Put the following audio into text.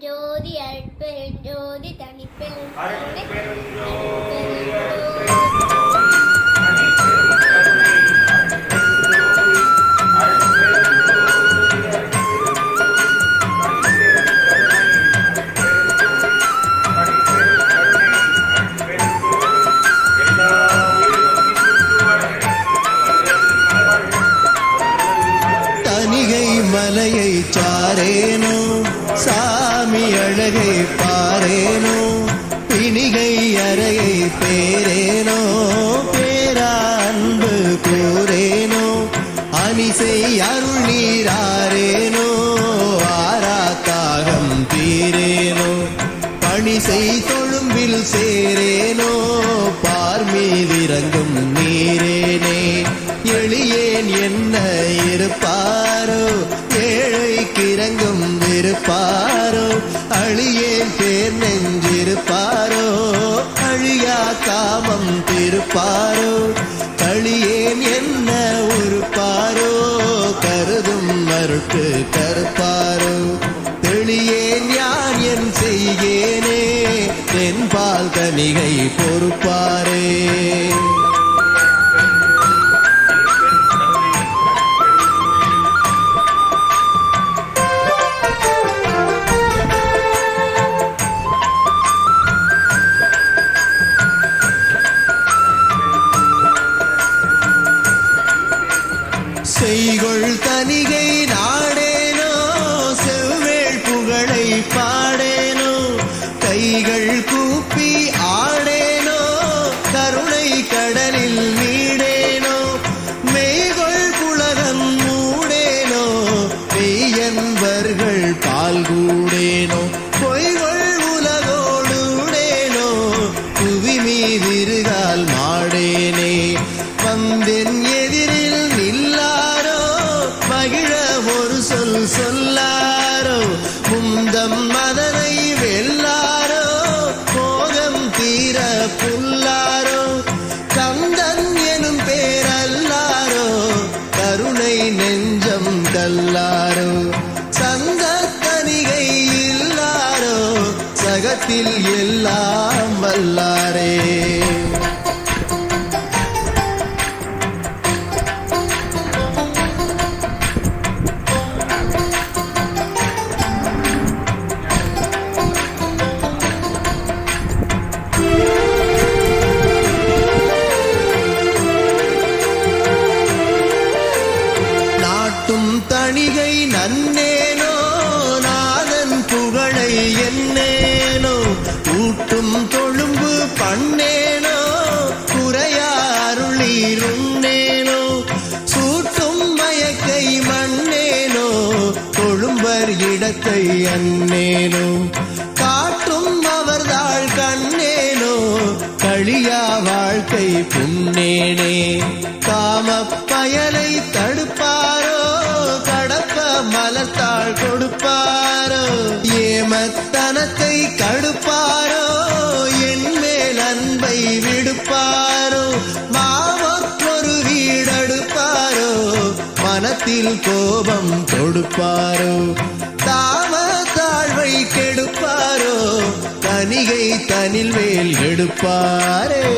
அருட்பெருஞ்சோதி அருட்பெருஞ்சோதி தனிப்பெருஞ்சோதி தனிகை மலையை சாரேனோ சாமி அழகை பாரேனோ பிணிகை அறையை பேரேனோ பேரான்பு கூறேனோ அனிசை அருள் நீராரேனோ ஆராத்தாகம் தீரேனோ பணிசை தொழும்பில் சேரேனோ பார்மீதிறங்கும் நீரேனே எளியேன் என்ன இருப்பாரோ ஏழைக்கு இறங்கும் இருப்பாரோ. அழியேன் பேர் நெஞ்சிருப்பாரோ? அழியா காமம் திருப்பாரோ? களியேன் என்ன உருப்பாரோ கருதும் மறுக்கு கருப்பாரோ? தெளியேன் யார் என் செய்கேனே என்பால் தனிகை பொறுப்பாரே. தனிகை நாடேனோ செவ்வேள் புகழை பாடேனோ கைகள் கூப்பி ஆடேனோ கருணை கடலில் நீடேனோ மெய்கொள் புலகம் மூடேனோ மெய்யன்பர்கள் பால்கூ உலகத்தில் எல்லாம் வல்லாரே. தணிகை நன்னேனோ நாதன் புகழை என் அருளீருண்ணேனோ சூட்டும் மயக்கை மண்ணேனோ கொழும்பர் இடத்தை அன்னேனோ காட்டும் அவர்தாள் கண்ணேனோ கழியா வாழ்க்கை புண்ணேனே. காம பயனை தடுப்பாரோ கடப்ப மலத்தாள் கொடுப்பார். மனத்தில் கோபம் கொடுப்பாரோ? தாம தாழ்வை கெடுப்பாரோ? தனிகை தனில் வேல் எடுப்பாரே.